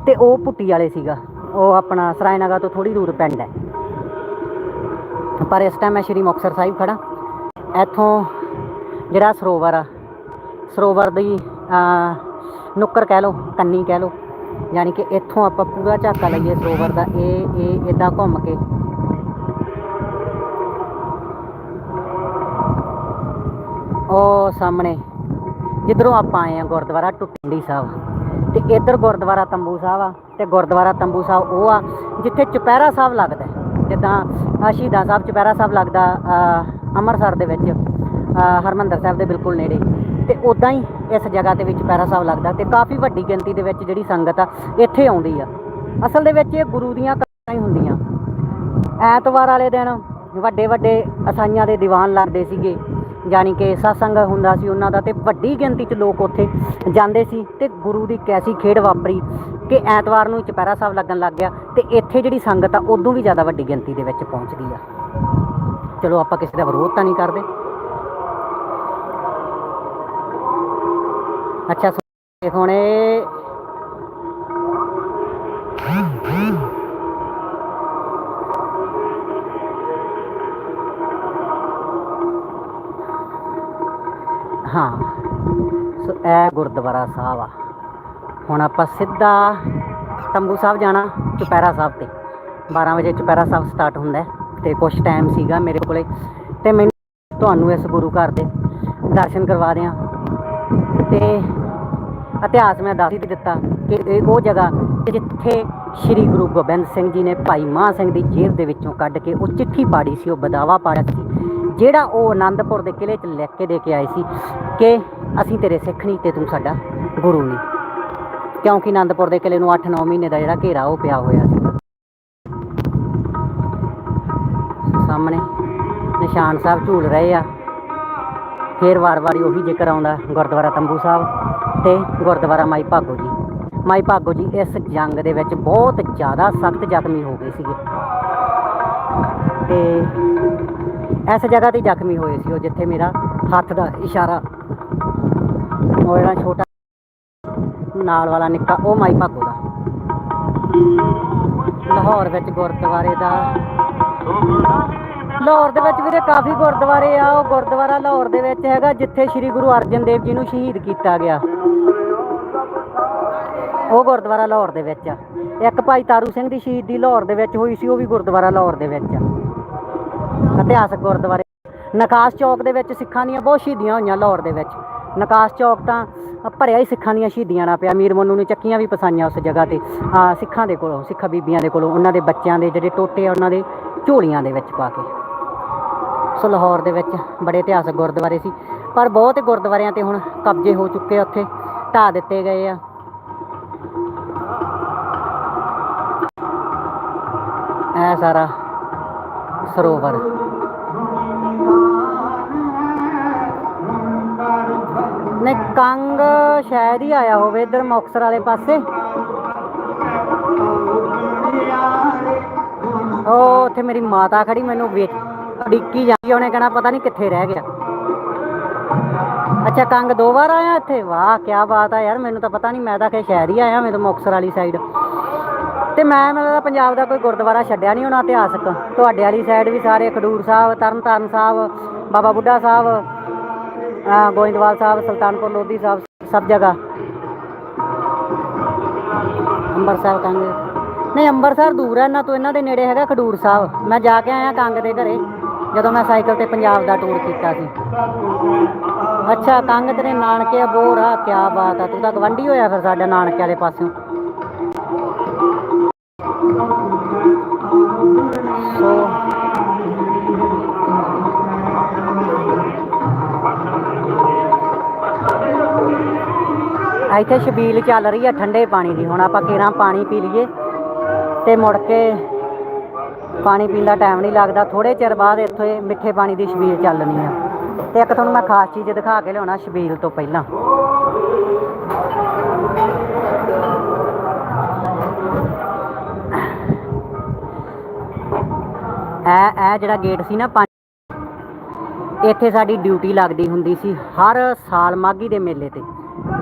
S1: ਤੇ ਉਹ ਪੁੱਟੀ ਵਾਲੇ ਸੀਗਾ। ਉਹ ਆਪਣਾ ਸਰਾਇਨਗਰ ਤੋਂ ਥੋੜੀ ਦੂਰ ਪਿੰਡ ਹੈ। ਪਰ ਇਸ ਟਾਈਮ ਮੈਂ ਸ਼੍ਰੀ ਮੁਕਤਸਰ ਸਾਹਿਬ ਖੜਾ ਇੱਥੋਂ ਜਿਹੜਾ ਸਰੋਵਰ ਆ, ਸਰੋਵਰ ਦੀ ਨੁੱਕਰ ਕਹਿ ਲਓ, ਕੰਨੀ ਕਹਿ ਲਓ, ਯਾਨੀ ਕਿ ਇੱਥੋਂ ਆਪਾਂ ਪੂਰਾ ਝਾਕਾ ਲਈਏ ਸਰੋਵਰ ਦਾ, ਇਹ ਇਹ ਇਦਾਂ ਘੁੰਮ ਕੇ। ਉਹ ਸਾਹਮਣੇ, ਜਿੱਧਰੋਂ ਆਪਾਂ ਆਏ ਆ ਗੁਰਦੁਆਰਾ ਟੁੱਟੀ ਸਾਹਿਬ, ਤੇ ਇੱਧਰ ਗੁਰਦੁਆਰਾ ਤੰਬੂ ਸਾਹਿਬ ਆ, ਤੇ ਗੁਰਦੁਆਰਾ ਤੰਬੂ ਸਾਹਿਬ ਉਹ ਆ, ਜਿੱਥੇ ਚੁਪਹਿਰਾ ਸਾਹਿਬ ਲੱਗਦਾ ਜਿੱਦਾਂ ਸ਼ਹੀਦਾਂ ਸਾਹਿਬ ਚੁਪਹਿਰਾ ਸਾਹਿਬ ਲੱਗਦਾ ਅੰਮ੍ਰਿਤਸਰ ਦੇ ਵਿੱਚ ਅਹ, ਹਰਮੰਦਰ ਸਾਹਿਬ ਦੇ ਬਿਲਕੁਲ ਨੇੜੇ। ਤੇ ਉਦਾਂ ਹੀ ਇਸ ਜਗ੍ਹਾ ਦੇ ਵਿੱਚ ਚੁਪਹਿਰਾ ਸਾਹਿਬ ਲੱਗਦਾ ਤੇ ਕਾਫੀ ਵੱਡੀ ਗਿਣਤੀ ਦੇ ਵਿੱਚ ਜਿਹੜੀ ਸੰਗਤ ਆ ਇੱਥੇ ਆਉਂਦੀ ਆ। ਅਸਲ ਦੇ ਵਿੱਚ ਇਹ ਗੁਰੂ ਦੀਆਂ ਕਥਾਵਾਂ ਹੀ ਹੁੰਦੀਆਂ। ਐਤਵਾਰ ਵਾਲੇ ਦਿਨ ਵੱਡੇ ਵੱਡੇ ਅਸਾਈਆਂ ਦੇ ਦੀਵਾਨ ਲੱਗਦੇ ਸੀਗੇ। ਯਾਨੀ ਕਿ ਸਤਸੰਗ ਹੁੰਦਾ ਸੀ ਉਹਨਾਂ ਦਾ ਤੇ ਵੱਡੀ ਗਿਣਤੀ 'ਚ ਲੋਕ ਉੱਥੇ ਜਾਂਦੇ ਸੀ ਤੇ ਗੁਰੂ ਦੀ ਕੈਸੀ ਖੇਡ ਵਾਪਰੀ ਕਿ ਐਤਵਾਰ ਨੂੰ ਚੁਪਹਿਰਾ ਸਾਹਿਬ ਲੱਗਣ ਲੱਗ ਗਿਆ ਤੇ ਇੱਥੇ ਜਿਹੜੀ ਸੰਗਤ ਆ ਉਦੋਂ ਵੀ ਜ਼ਿਆਦਾ ਵੱਡੀ ਗਿਣਤੀ ਦੇ ਵਿੱਚ ਪਹੁੰਚਦੀ ਆ। ਚਲੋ ਆਪਾਂ ਕਿਸੇ ਦਾ ਵਿਰੋਧ ਤਾਂ ਨਹੀਂ ਕਰਦੇ। ਅੱਛਾ ਸੋ ਹੁਣ ਇਹ ਹਾਂ। ਸੋ ਇਹ ਗੁਰਦੁਆਰਾ ਸਾਹਿਬ ਆ। ਹੁਣ ਆਪਾਂ ਸਿੱਧਾ ਤੰਬੂ ਸਾਹਿਬ ਜਾਣਾ, ਚੁਪਹਿਰਾ ਸਾਹਿਬ ਤੇ। 12 ਵਜੇ ਚੁਪਹਿਰਾ ਸਾਹਿਬ ਸਟਾਰਟ ਹੁੰਦਾ ਹੈ ਤੇ ਕੁਝ ਟਾਈਮ ਸੀਗਾ ਮੇਰੇ ਕੋਲੇ। ਤੇ ਮੈਨੂੰ ਤੁਹਾਨੂੰ ਇਸ ਗੁਰੂ ਘਰ ਦੇ ਦਰਸ਼ਨ ਕਰਵਾ ਦਿਆਂ। ਤੇ ਇਤਿਹਾਸ ਮੈਂ ਦੱਸ ਹੀ ਦਿੱਤਾ ਕਿ ਇਹ ਉਹ ਜਗ੍ਹਾ ਕਿ ਜਿੱਥੇ ਸ੍ਰੀ ਗੁਰੂ ਗੋਬਿੰਦ ਸਿੰਘ ਜੀ ਨੇ ਭਾਈ ਮਾਨ ਸਿੰਘ ਦੀ ਜੇਬ ਦੇ ਵਿੱਚੋਂ ਕੱਢ ਕੇ ਉਹ ਚਿੱਠੀ ਪਾੜੀ ਸੀ, ਉਹ ਬਦਾਵਾ ਪਾੜਿਆ ਸੀ। ਜਿਹੜਾ ਉਹ ਆਨੰਦਪੁਰ ਦੇ ਕਿਲੇ 'ਚ ਲਿਖ ਕੇ ਦੇ ਕੇ ਆਏ ਸੀ ਕਿ ਅਸੀਂ ਤੇਰੇ ਸਿੱਖ ਨਹੀਂ ਤੇ ਤੂੰ ਸਾਡਾ ਗੁਰੂ ਨਹੀਂ। ਕਿਉਂਕਿ ਆਨੰਦਪੁਰ ਦੇ ਕਿਲੇ ਨੂੰ 8-9 ਮਹੀਨੇ ਦਾ ਜਿਹੜਾ ਘੇਰਾ ਉਹ ਪਿਆ ਹੋਇਆ ਸੀ। ਸਾਹਮਣੇ ਨਿਸ਼ਾਨ ਸਾਹਿਬ ਝੂਲ ਰਹੇ ਆ। ਫੇਰ ਵਾਰ-ਵਾਰੀ ਉਹੀ ਜ਼ਿਕਰ ਆਉਂਦਾ, ਗੁਰਦੁਆਰਾ ਤੰਬੂ ਸਾਹਿਬ ਤੇ ਗੁਰਦੁਆਰਾ ਮਾਈ ਭਾਗੋ ਜੀ। ਮਾਈ ਭਾਗੋ ਜੀ, ਇਸ ਜੰਗ ਦੇ ਵਿੱਚ ਬਹੁਤ ਜ਼ਿਆਦਾ ਸਖਤ ਜ਼ਖਮੀ ਹੋ ਗਏ ਸੀਗੇ। ਤੇ ਇਸ ਜਗ੍ਹਾ ਤੇ ਜ਼ਖਮੀ ਹੋਏ ਸੀ ਉਹ, ਜਿੱਥੇ ਮੇਰਾ ਹੱਥ ਦਾ ਇਸ਼ਾਰਾ ਉਹ ਜਿਹੜਾ ਛੋਟਾ ਨਾਲ ਵਾਲਾ ਨਿੱਕਾ, ਉਹ ਮਾਈ ਭਾਗੋ ਦਾ। ਲਾਹੌਰ ਵਿੱਚ ਗੁਰਦੁਆਰੇ ਦਾ। ਲਾਹੌਰ ਦੇ ਵਿੱਚ ਵੀਰੇ ਕਾਫੀ ਗੁਰਦੁਆਰੇ ਆ, ਉਹ ਗੁਰਦੁਆਰਾ ਲਾਹੌਰ ਦੇ ਵਿੱਚ ਹੈਗਾ, ਜਿੱਥੇ ਸ੍ਰੀ ਗੁਰੂ ਅਰਜਨ ਦੇਵ ਜੀ ਨੂੰ ਸ਼ਹੀਦ ਕੀਤਾ ਗਿਆ। ਉਹ ਗੁਰਦੁਆਰਾ ਲਾਹੌਰ ਦੇ ਵਿੱਚ ਆ। ਇੱਕ ਭਾਈ ਤਾਰੂ ਸਿੰਘ ਦੀ ਸ਼ਹੀਦੀ ਲਾਹੌਰ ਦੇ ਵਿੱਚ ਹੋਈ ਸੀ, ਉਹ ਵੀ ਗੁਰਦੁਆਰਾ ਲਾਹੌਰ ਦੇ ਵਿੱਚ ਆ। ਇਤਿਹਾਸਕ ਗੁਰਦੁਆਰੇ। ਨਕਾਸ਼ ਚੌਕ ਦੇ ਵਿੱਚ ਸਿੱਖਾਂ ਦੀਆਂ ਬਹੁਤ ਸ਼ਹੀਦੀਆਂ ਹੋਈਆਂ ਲਾਹੌਰ ਦੇ ਵਿੱਚ। ਨਕਾਸ਼ ਚੌਕ ਤਾਂ ਭਰਿਆ ਹੀ ਸਿੱਖਾਂ ਦੀਆਂ ਸ਼ਹੀਦੀਆਂ ਨਾਲ ਪਿਆ। ਮੀਰ ਮਨੂ ਨੇ ਚੱਕੀਆਂ ਵੀ ਪਸਾਈਆਂ ਉਸ ਜਗ੍ਹਾ ਤੇ। ਆ, ਸਿੱਖਾਂ ਦੇ ਕੋਲੋਂ, ਸਿੱਖਾ ਬੀਬੀਆਂ ਦੇ ਕੋਲੋਂ, ਉਹਨਾਂ ਦੇ ਬੱਚਿਆਂ ਦੇ ਜਿਹੜੇ ਟੋਟੇ ਆ, ਉਹਨਾਂ ਦੇ ਝੋਲੀਆਂ ਦੇ ਵਿੱਚ ਪਾ ਕੇ। ਸੋ ਲਾਹੌਰ ਦੇ ਵਿੱਚ ਬੜੇ ਇਤਿਹਾਸਕ ਗੁਰਦੁਆਰੇ ਸੀ। ਪਰ ਬਹੁਤ ਗੁਰਦੁਆਰਿਆਂ ਤੇ ਹੁਣ ਕਬਜ਼ੇ ਹੋ ਚੁੱਕੇ ਆ ਉੱਥੇ। ਢਾਹ ਦਿੱਤੇ ਗਏ ਆ। ਇਹ ਸਾਰਾ ਸਰੋਵਰ। ਨੇ ਕੰਗ ਸ਼ਾਇਦ ਹੀ ਆਇਆ ਹੋਵੇ, ਇਧਰ ਮੁਕਤਸਰ ਵਾਲੇ ਪਾਸੇ। ਉਹ ਉੱਥੇ ਮੇਰੀ ਮਾਤਾ ਖੜੀ ਮੈਨੂੰ ਵੇਖ ਡਿੱਕੀ ਜਾਂਦੀ, ਉਹਨੇ ਕਹਿਣਾ ਪਤਾ ਨਹੀਂ ਕਿੱਥੇ ਰਹਿ ਗਿਆ। ਅੱਛਾ, ਕੰਗ ਦੋ ਵਾਰ ਆਇਆ ਇੱਥੇ? ਵਾਹ ਕੀ ਬਾਤ ਆ ਯਾਰ, ਮੈਨੂੰ ਤਾਂ ਪਤਾ ਨਹੀਂ ਮੈਂ ਤਾਂ ਕਿ ਸ਼ਹਿਰ ਹੀ ਆਇਆ ਮੈਂ ਤਾਂ ਮੁਕਤਸਰ ਵਾਲੀ ਸਾਈਡ ਤੇ ਮੈਂ ਮਤਲਬ ਪੰਜਾਬ ਦਾ ਕੋਈ ਗੁਰਦੁਆਰਾ ਛੱਡਿਆ ਨਹੀਂ ਹੋਣਾ ਇਤਿਹਾਸਕ। ਤੁਹਾਡੇ ਵਾਲੀ ਸਾਈਡ ਵੀ ਸਾਰੇ ਖਡੂਰ ਸਾਹਿਬ, ਤਰਨਤਾਰਨ ਸਾਹਿਬ, ਬਾਬਾ ਬੁੱਢਾ ਸਾਹਿਬ ਗੋਇੰਦਵਾਲ ਸਾਹਿਬ, ਸੁਲਤਾਨਪੁਰ ਲੋਧੀ ਸਾਹਿਬ, ਸਭ ਜਗ੍ਹਾ। ਅੰਮ੍ਰਿਤਸਰ ਕੰਗ ਨਹੀਂ ਅੰਮ੍ਰਿਤਸਰ ਦੂਰ ਹੈ ਇਹਨਾਂ ਤੋਂ ਇਹਨਾਂ ਦੇ ਨੇੜੇ ਹੈਗਾ ਖਡੂਰ ਸਾਹਿਬ। ਮੈਂ ਜਾ ਕੇ ਆਇਆ ਕੰਗ ਦੇ ਘਰੇ, ਜਦੋਂ ਮੈਂ ਸਾਈਕਲ ਤੇ ਪੰਜਾਬ ਦਾ ਟੂਰ ਕੀਤਾ ਸੀ। ਅੱਛਾ, ਕੰਗ ਤੇਰੇ ਨਾਨਕੇ ਬੋਰ ਆ ਕੀ ਬਾਤ ਆ, ਤੂੰ ਤਾਂ ਗਵੰਡੀ ਹੋਇਆ ਫਿਰ ਸਾਡੇ ਨਾਨਕੇ ਵਾਲੇ ਪਾਸਿਓਂ। ਇੱਥੇ ਛਬੀਲ ਚੱਲ ਰਹੀ ਆ ਠੰਡੇ ਪਾਣੀ ਦੀ। ਹੁਣ ਆਪਾਂ ਕੇਰਾਂ ਪਾਣੀ ਪੀ ਲਈਏ ਤੇ ਮੁੜ ਕੇ ਪਾਣੀ ਪੀਣ ਦਾ ਟਾਈਮ ਨਹੀਂ ਲੱਗਦਾ। ਥੋੜੇ ਚਿਰ ਬਾਅਦ ਇੱਥੇ ਮਿੱਠੇ ਪਾਣੀ ਦੀ ਛਬੀਲ ਚੱਲਣੀ ਆ। ਤੇ ਇੱਕ ਤੁਹਾਨੂੰ ਮੈਂ ਖਾਸ ਚੀਜ਼ ਦਿਖਾ ਕੇ ਲਿਆਉਣਾ ਛਬੀਲ ਤੋਂ ਪਹਿਲਾਂ।
S2: ਇਹ ਇਹ ਜਿਹੜਾ ਗੇਟ ਸੀ ਨਾ ਇੱਥੇ ਸਾਡੀ ਡਿਊਟੀ ਲੱਗਦੀ ਹੁੰਦੀ ਸੀ ਹਰ ਸਾਲ ਮਾਘੀ ਦੇ ਮੇਲੇ ਤੇ।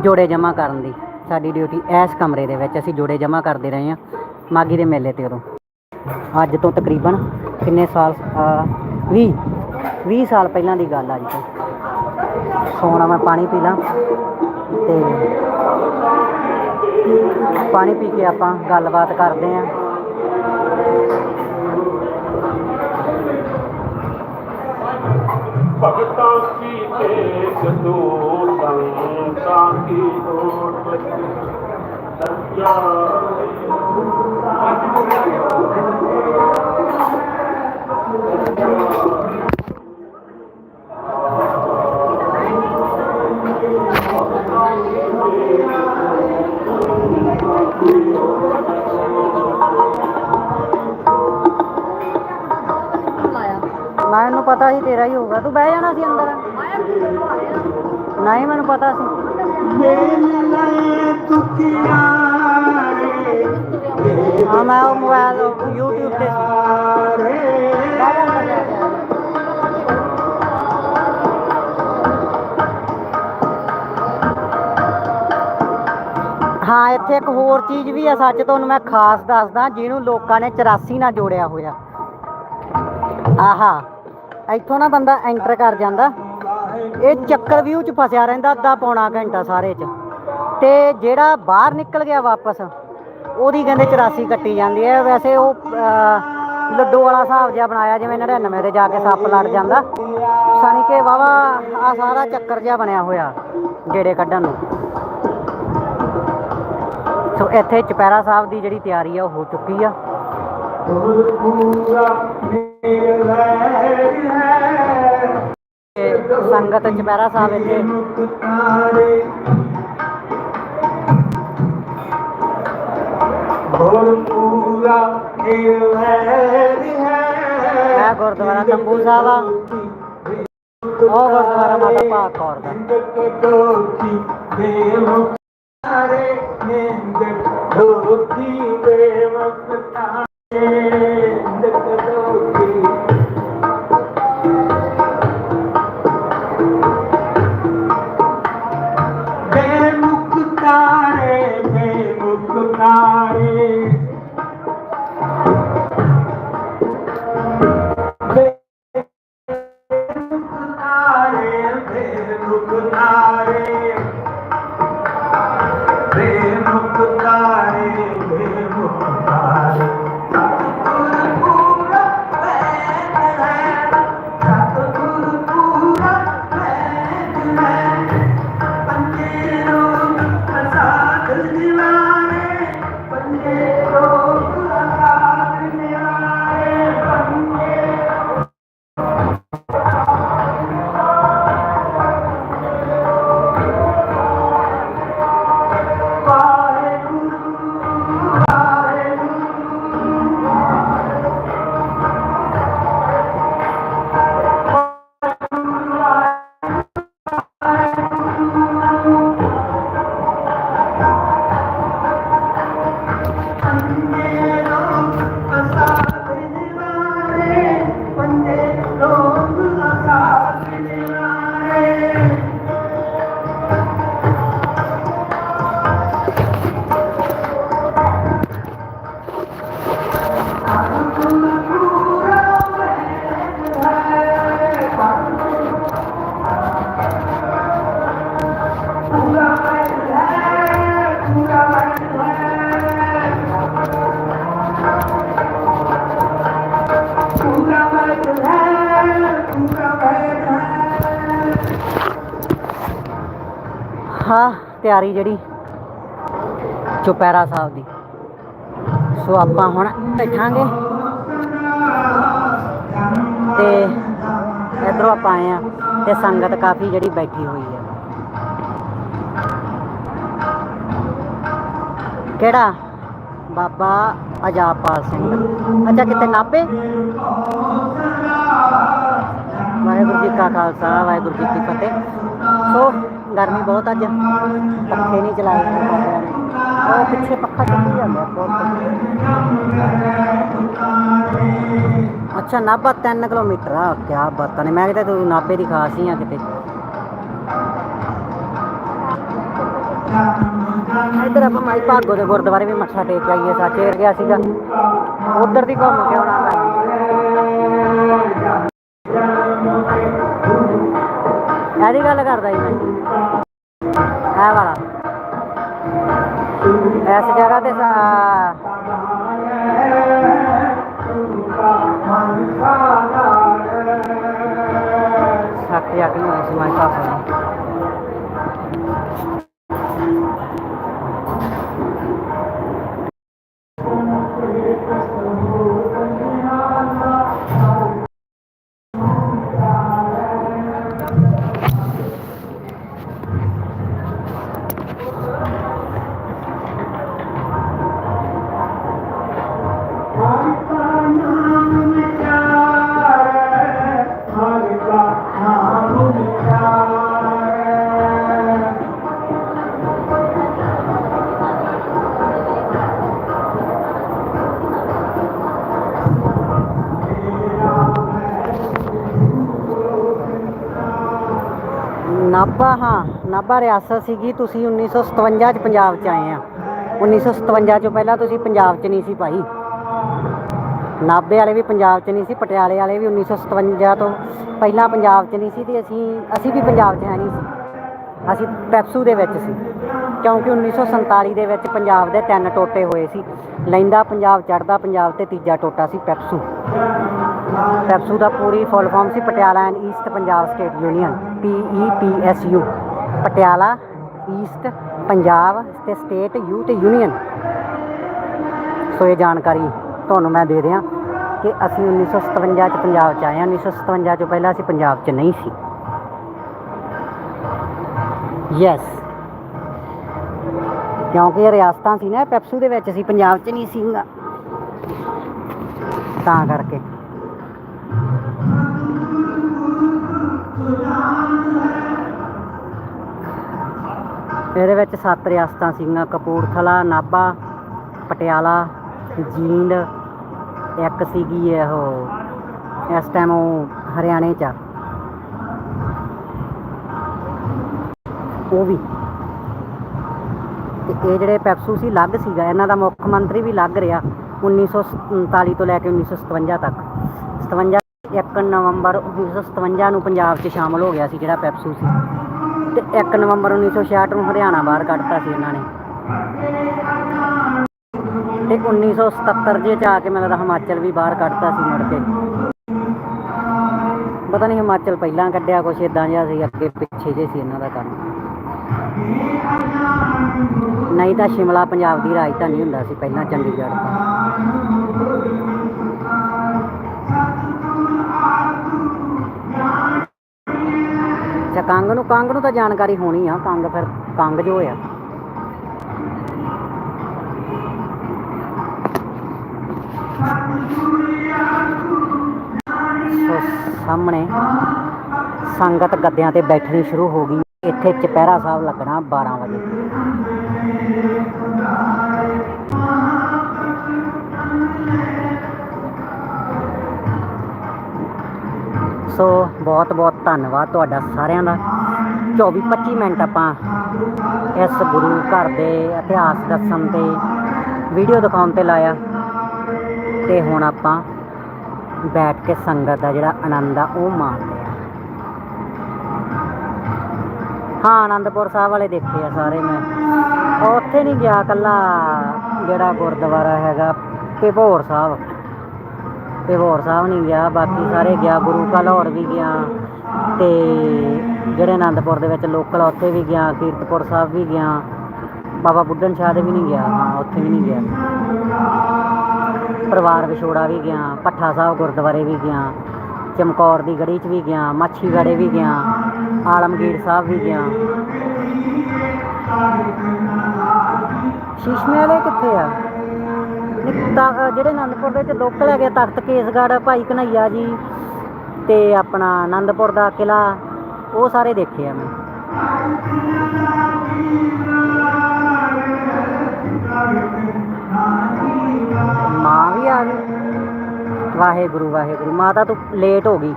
S2: ਜੋੜੇ ਜਮ੍ਹਾਂ ਕਰਨ ਦੀ। ਸਾਡੀ ਡਿਊਟੀ ਇਸ ਕਮਰੇ ਦੇ ਵਿੱਚ ਅਸੀਂ ਜੋੜੇ ਜਮ੍ਹਾਂ ਕਰਦੇ ਰਹੇ ਹਾਂ ਮਾਘੀ ਦੇ ਮੇਲੇ ਤੇ ਉਦੋਂ। ਅੱਜ ਤੋਂ ਤਕਰੀਬਨ ਕਿੰਨੇ ਸਾਲ 20 20 ਸਾਲ ਪਹਿਲਾਂ ਦੀ ਗੱਲ ਆ ਜੀ ਸੋਣਾ ਮੈਂ ਪਾਣੀ ਪੀ ਲਾਂ ਤੇ ਪਾਣੀ ਪੀ ਕੇ ਆਪਾਂ ਗੱਲਬਾਤ ਕਰਦੇ ਆਂ
S1: ਭਗਤਾਂ ਕੀ ਤੇਗ ਦੋ ਸੰਤਾਂ ਕੀ ਓਟ ਸੱਚਾ
S2: ਮੈਨੂੰ ਪਤਾ ਸੀ ਤੇਰਾ ਹੀ ਹੋਊਗਾ। ਤੂੰ ਬਹਿ ਜਾਣਾ ਸੀ ਅੰਦਰ। ਨਹੀਂ ਮੈਨੂੰ ਪਤਾ ਸੀ। ਹਾਂ, ਮੈਂ ਉਹ ਮੋਬਾਈਲ YouTube ਤੇ ਹਾਂ, ਇੱਥੇ ਇੱਕ ਹੋਰ ਚੀਜ਼ ਵੀ ਆ ਸੱਚ ਤੁਹਾਨੂੰ ਮੈਂ ਖਾਸ ਦੱਸਦਾ, ਜਿਹਨੂੰ ਲੋਕਾਂ ਨੇ 84 ਨਾਲ ਜੋੜਿਆ ਹੋਇਆ। ਆਹਾ, ਇੱਥੋਂ ਨਾ ਬੰਦਾ ਐਂਟਰ ਕਰ ਜਾਂਦਾ। ਇਹ ਚੱਕਰ ਵਿਊ ਚ ਫਸਿਆ ਰਹਿੰਦਾ, ਅੱਧਾ ਪੌਣਾ ਘੰਟਾ ਸਾਰੇ ਚ। ਤੇ ਜਿਹੜਾ ਬਾਹਰ ਨਿਕਲ ਗਿਆ ਵਾਪਸ, ਉਹਦੀ ਕਹਿੰਦੇ 84 ਕੱਟੀ ਜਾਂਦੀ ਹੈ। ਵੈਸੇ ਉਹ ਲੱਡੂ ਵਾਲਾ ਹਿਸਾਬ ਜਿਹਾ ਬਣਾਇਆ, ਜਿਵੇਂ 99 ਤੇ ਜਾ ਕੇ ਸੱਪ ਲੜ ਜਾਂਦਾ। ਸਾਨੀ ਕਿ ਵਾਵਾ ਆ ਸਾਰਾ ਚੱਕਰ ਜਿਹਾ ਬਣਿਆ ਹੋਇਆ, ਗੇੜੇ ਕੱਢਣ ਨੂੰ। ਸੋ ਇੱਥੇ ਚਪੈਰਾ ਸਾਹਿਬ ਦੀ ਜਿਹੜੀ ਤਿਆਰੀ ਆ, ਉਹ ਹੋ ਚੁੱਕੀ ਆ। ਤੇ ਸੰਗਤ ਚਪੈਰਾ ਸਾਹਿਬ ਇੱਥੇ।
S1: ਪੂਰਾ ਇਹ ਹੈ।
S2: ਇਹ ਗੁਰਦੁਆਰਾ ਤੰਬੂ ਸਾਹਿਬ ਆ ਉਹ ਗੁਰਦੁਆਰਾ ਮਾਤਾ ਭਾਗ ਕੌਰ ਦਾ। ਹਾਂ ਤਿਆਰੀ ਜਿਹੜੀ ਚੁਪੈਰਾ ਸਾਹਿਬ ਦੀ। ਸੋ ਆਪਾਂ ਹੁਣ ਬੈਠਾਂਗੇ। ਤੇ ਇਧਰੋਂ ਆਪਾਂ ਆਏ ਆ ਤੇ ਸੰਗਤ ਕਾਫੀ ਜਿਹੜੀ ਬੈਠੀ ਹੋਈ ਹੈ। ਕਿਹੜਾ? ਬਾਬਾ ਅਜਾਪਾਲ ਸਿੰਘ। ਅੱਛਾ ਕਿਤੇ ਨਾਪੇ ਵਾਹਿਗੁਰੂ ਜੀ ਕਾ ਖਾਲਸਾ, ਵਾਹਿਗੁਰੂ ਜੀ ਕੀ ਫਤਿਹ। ਸੋ ਗਰਮੀ ਬਹੁਤ ਅੱਜ। ਪੱਖੇ ਨਹੀਂ ਚਲਾਏ ਹੋਏ ਉਹ ਪਿੱਛੇ ਪੱਖਾ ਚੱਲੀ ਜਾਂਦਾ ਬਹੁਤ
S1: ਅੱਛਾ, ਨਾਭਾ 3 ਕਿਲੋਮੀਟਰ ਆ। ਕਿਆ ਬਾਤਾਂ ਨੇ। ਮੈਂ ਕਿਹਾ ਤੂੰ ਨਾਭੇ ਦੀ ਖਾਸ ਹੀ ਆ ਕਿਤੇ। ਇੱਧਰ ਆਪਾਂ ਮਾਈ ਭਾਗੋ ਦੇ ਗੁਰਦੁਆਰੇ ਵੀ ਮੱਥਾ ਟੇਕ ਆਈਏ। ਸਾਚੇ ਗਿਆ ਸੀਗਾ ਉਧਰ ਦੀ ਘੁੰਮ ਕੇ ਆਉਣਾ ਇਸ ਨਾਭਾ, ਹਾਂ, ਨਾਭਾ ਰਿਆਸਤ ਸੀਗੀ। ਤੁਸੀਂ 1957 ਚ ਪੰਜਾਬ ਚ ਆਏ ਆ। 1957 ਚੋਂ ਪਹਿਲਾਂ ਤੁਸੀਂ ਪੰਜਾਬ ਚ ਨਹੀਂ ਸੀ ਭਾਈ। ਨਾਭੇ ਵਾਲੇ ਵੀ ਪੰਜਾਬ ਚ ਨਹੀਂ ਸੀ, ਪਟਿਆਲੇ ਵਾਲੇ ਵੀ 1957 ਤੋਂ ਪਹਿਲਾਂ ਪੰਜਾਬ ਚ ਨਹੀਂ ਸੀ ਤੇ ਅਸੀਂ ਅਸੀਂ ਵੀ ਪੰਜਾਬ ਚ ਹੈ ਨਹੀਂ ਸੀ। ਅਸੀਂ ਪੈਪਸੂ ਦੇ ਵਿੱਚ ਸੀ, ਕਿਉਂਕਿ 1947 ਦੇ ਵਿੱਚ ਪੰਜਾਬ ਦੇ ਤਿੰਨ ਟੋਟੇ ਹੋਏ ਸੀ। ਲੈਂਦਾ ਪੰਜਾਬ ਚੜਦਾ ਪੰਜਾਬ ਤੇ ਤੀਜਾ ਟੋਟਾ ਸੀ ਪੈਪਸੂ। ਪੈਪਸੂ ਦਾ ਪੂਰੀ full form C Patiala and East Punjab state union P E P S U Patiala East Punjab ਤੇ ਸਟੇਟ ਯੂਥ ਯੂਨੀਅਨ ਸੋ ਇਹ ਜਾਣਕਾਰੀ ਤੁਹਾਨੂੰ ਮੈਂ ਦੇ ਦਿਆਂ ਕਿ ਅਸੀਂ 1957 ਚ ਪੰਜਾਬ ਚ ਆਏ ਹਾਂ 1957 ਤੋਂ ਪਹਿਲਾਂ ਅਸੀਂ ਪੰਜਾਬ ਚ ਨਹੀਂ ਸੀ। ਯੈਸ ਕਿਉਂਕਿ ਰਿਆਸਤਾਂ ਸੀ ਨਾ ਪੈਪਸੂ ਦੇ ਵਿੱਚ ਸੀ, ਪੰਜਾਬ ਚ ਨਹੀਂ ਸੀਗਾ। ਤਾਂ ਕਰਕੇ। ਇਹਦੇ ਵਿੱਚ ਸੱਤ ਰਿਆਸਤਾਂ ਸੀਗੀਆਂ, ਕਪੂਰਥਲਾ, ਨਾਭਾ, ਪਟਿਆਲਾ, ਜੀਂਦ, ਇੱਕ ਸੀਗੀ ਉਹ, ਇਸ ਟਾਈਮ ਉਹ ਹਰਿਆਣੇ ਚ ਉਹ ਵੀ। ਤੇ ਇਹ ਜਿਹੜੇ ਪੈਪਸੂ ਸੀ ਲੱਗ ਸੀਗਾ, ਇਹਨਾਂ ਦਾ ਮੁੱਖ ਮੰਤਰੀ ਵੀ ਲੱਗ ਰਿਹਾ 1947 ਤੋਂ ਲੈ ਕੇ 1957 ਤੱਕ। 57 1 ਨਵੰਬਰ 1957 ਨੂੰ ਪੰਜਾਬ 'ਚ ਸ਼ਾਮਲ ਹੋ ਗਿਆ ਸੀ ਜਿਹੜਾ ਪੈਪਸੂ ਸੀ। ਤੇ 1 ਨਵੰਬਰ 1966 ਨੂੰ ਹਰਿਆਣਾ ਬਾਹਰ ਕੱਢਤਾ ਸੀ ਇਹਨਾਂ ਨੇ। ਤੇ 1977 ਜੇ ਚ ਆ ਕੇ ਮੈਨੂੰ ਲੱਗਦਾ ਹਿਮਾਚਲ ਵੀ ਬਾਹਰ ਕੱਢਤਾ ਸੀ ਮੁੜ ਕੇ। ਪਤਾ ਨਹੀਂ ਹਿਮਾਚਲ ਪਹਿਲਾਂ ਕੱਢਿਆ ਕੁਛ ਇਦਾਂ ਜਿਹਾ ਸੀ, ਅੱਗੇ ਪਿੱਛੇ ਜੇ ਸੀ ਇਹਨਾਂ ਦਾ ਕੰਮ। ਨਹੀਂ ਤਾਂ ਸ਼ਿਮਲਾ ਪੰਜਾਬ ਦੀ ਰਾਜਧਾਨੀ ਹੁੰਦਾ ਸੀ ਪਹਿਲਾਂ ਚੰਡੀਗੜ੍ਹ ਦਾ ਅੱਛਾ, ਕੰਗ ਨੂੰ ਕੰਗ ਨੂੰ ਤਾਂ ਜਾਣਕਾਰੀ ਹੋਣੀ ਆ, ਕੰਗ ਫਿਰ ਕੰਗ ਜੋ ਆ। ਸਾਹਮਣੇ ਸੰਗਤ ਗੱਦਿਆਂ ਤੇ ਬੈਠਣੀ ਸ਼ੁਰੂ ਹੋ ਗਈ। ਇੱਥੇ ਚੁਪਹਿਰਾ ਸਾਹਿਬ ਲੱਗਣਾ 12 ਵਜੇ। ਸੋ ਬਹੁਤ ਬਹੁਤ ਧੰਨਵਾਦ ਤੁਹਾਡਾ ਸਾਰਿਆਂ ਦਾ। 24 25 ਮਿੰਟ ਆਪਾਂ ਇਸ ਗੁਰੂ ਘਰ ਦੇ ਇਤਿਹਾਸ ਦੱਸਣ ਤੇ ਵੀਡੀਓ ਦਿਖਾਉਣ ਤੇ ਲਾਇਆ। ਤੇ ਹੁਣ ਆਪਾਂ ਬੈਠ ਕੇ ਸੰਗਤ ਦਾ ਜਿਹੜਾ ਆਨੰਦ ਆ, ਉਹ ਮਾਣਦੇ ਆ। ਹਾਂ, ਆਨੰਦਪੁਰ ਸਾਹਿਬ ਵਾਲੇ ਦੇਖੇ ਆ ਸਾਰੇ ਮੈਂ। ਉੱਥੇ ਨਹੀਂ ਗਿਆ ਕੱਲਾ ਜਿਹੜਾ ਗੁਰਦੁਆਰਾ ਹੈਗਾ ਭਿਭੋਰ ਸਾਹਿਬ। ਭਿਭੋਰ ਸਾਹਿਬ ਨਹੀਂ ਗਿਆ, ਬਾਕੀ ਸਾਰੇ ਗਿਆ, ਗੁਰੂ ਕਾ ਲਾਹੌਰ ਵੀ ਗਿਆ ਤੇ ਜਿਹੜੇ ਆਨੰਦਪੁਰ ਦੇ ਵਿੱਚ ਲੋਕਲ ਉੱਥੇ ਵੀ ਗਿਆ, ਕੀਰਤਪੁਰ ਸਾਹਿਬ ਵੀ ਗਿਆ, ਬਾਬਾ ਬੁੱਢਨ ਸ਼ਾਹ ਦੇ ਵੀ ਨਹੀਂ ਗਿਆ, ਹਾਂ, ਉੱਥੇ ਵੀ ਨਹੀਂ ਗਿਆ। ਪਰਿਵਾਰ ਵਿਛੋੜਾ ਵੀ ਗਿਆ ਪੱਠਾ ਸਾਹਿਬ ਗੁਰਦੁਆਰੇ ਵੀ ਗਿਆ, ਚਮਕੌਰ ਦੀ ਗੜੀ 'ਚ ਵੀ ਗਿਆ ਮਾਛੀਵਾੜੇ ਵੀ ਗਿਆ, ਆਲਮਗੀਰ ਸਾਹਿਬ ਵੀ ਗਿਆ। ਸ਼ੀਸ਼ਮੇ ਵਾਲੇ ਕਿੱਥੇ ਆ? ਤਾਂ, ਅ, ਜਿਹੜੇ ਅਨੰਦਪੁਰ ਦੇ ਵਿੱਚ ਲੋਕਲ ਹੈਗੇ ਤਖਤ ਕੇਸਗੜ੍ਹ ਭਾਈ ਕਨਈਆ ਜੀ ਤੇ ਆਪਣਾ ਆਨੰਦਪੁਰ ਦਾ ਕਿਲਾ ਉਹ ਸਾਰੇ ਦੇਖੇ ਆ ਮੈਂ। ਮਾਂ ਵੀ ਆ ਗਈ। ਵਾਹਿਗੁਰੂ ਵਾਹਿਗੁਰੂ ਮਾਤਾ ਤੂੰ ਲੇਟ ਹੋ ਗਈ।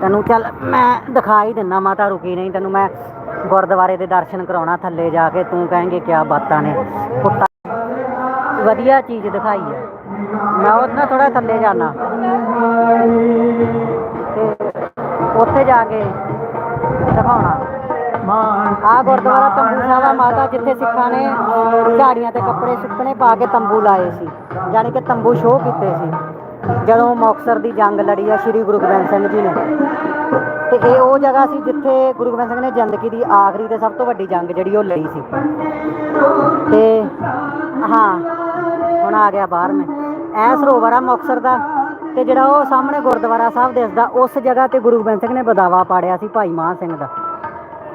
S1: ਤੈਨੂੰ ਚੱਲ ਮੈਂ ਦਿਖਾ ਹੀ ਦਿੰਨਾ ਮਾਤਾ ਰੁਕੀ ਨਹੀਂ। ਤੈਨੂੰ ਮੈਂ ਗੁਰਦੁਆਰੇ ਦੇ ਦਰਸ਼ਨ ਕਰਾਉਣਾ ਥੱਲੇ ਜਾ ਕੇ ਤੂੰ ਕहेंगे ਕਿਆ ਬਾਤਾਂ ਨੇ। ਕੁੱਤਾ ਵਧੀਆ ਚੀਜ਼ ਦਿਖਾਈ ਹੈ। ਮੈਂ ਉਹ ਥੋੜਾ ਥੱਲੇ ਜਾਣਾ। ਤੇ ਉੱਥੇ ਜਾ ਕੇ ਦਿਖਾਉਣਾ। ਆ ਗੁਰਦੁਆਰਾ ਤੰਬੂ ਸਾਹਿਬਾ ਮਾਤਾ, ਜਿੱਥੇ ਸਿੱਖਾਂ ਨੇ ਝਾੜੀਆਂ ਤੇ ਕੱਪੜੇ ਸੁੱਕਣੇ ਪਾ ਕੇ ਤੰਬੂ ਲਾਏ ਸੀ। ਯਾਨੀ ਕਿ ਤੰਬੂ ਸ਼ੋਅ ਕੀਤੇ ਸੀ। ਜਦੋਂ ਮੁਕਤਸਰ ਦੀ ਜੰਗ ਲੜੀ ਆ ਸ੍ਰੀ ਗੁਰੂ ਗੋਬਿੰਦ ਸਿੰਘ ਜੀ ਨੇ। ਤੇ ਇਹ ਉਹ ਜਗ੍ਹਾ ਸੀ ਜਿੱਥੇ ਗੁਰੂ ਗੋਬਿੰਦ ਸਿੰਘ ਨੇ ਜ਼ਿੰਦਗੀ ਦੀ ਆਖਰੀ ਤੇ ਸਭ ਤੋਂ ਵੱਡੀ ਜੰਗ ਜਿਹੜੀ ਉਹ ਲੜੀ ਸੀ। ਤੇ ਹਾਂ, ਹੁਣ ਆ ਗਿਆ ਬਾਹਰ ਮੈਂ। ਐ ਸਰੋਵਰ ਆ ਮੁਕਤਸਰ ਦਾ ਤੇ ਜਿਹੜਾ ਉਹ ਸਾਹਮਣੇ ਗੁਰਦੁਆਰਾ ਸਾਹਿਬ ਦਿਸਦਾ ਉਸ ਜਗ੍ਹਾ ਤੇ ਗੁਰੂ ਗੋਬਿੰਦ ਸਿੰਘ ਨੇ ਬਦਾਵਾ ਪਾੜਿਆ ਸੀ ਭਾਈ ਮਾਨ ਸਿੰਘ ਦਾ।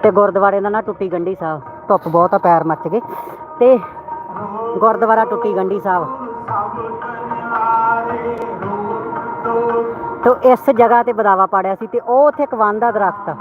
S1: ਤੇ ਗੁਰਦੁਆਰੇ ਦਾ ਨਾ ਟੁੱਟੀ ਗੰਢੀ ਸਾਹਿਬ। ਧੁੱਪ ਬਹੁਤ ਆ, ਪੈਰ ਮੱਚ ਗਏ। ਤੇ ਗੁਰਦੁਆਰਾ ਟੁੱਟੀ ਗੰਢੀ ਸਾਹਿਬ। ਤੋ ਇਸ ਜਗ੍ਹਾ ਤੇ ਬਦਾਵਾ ਪਾੜਿਆ ਸੀ ਤੇ ਉਹ ਉੱਥੇ ਇੱਕ ਵਨ ਦਾ ਦਰਖਤ ਆ।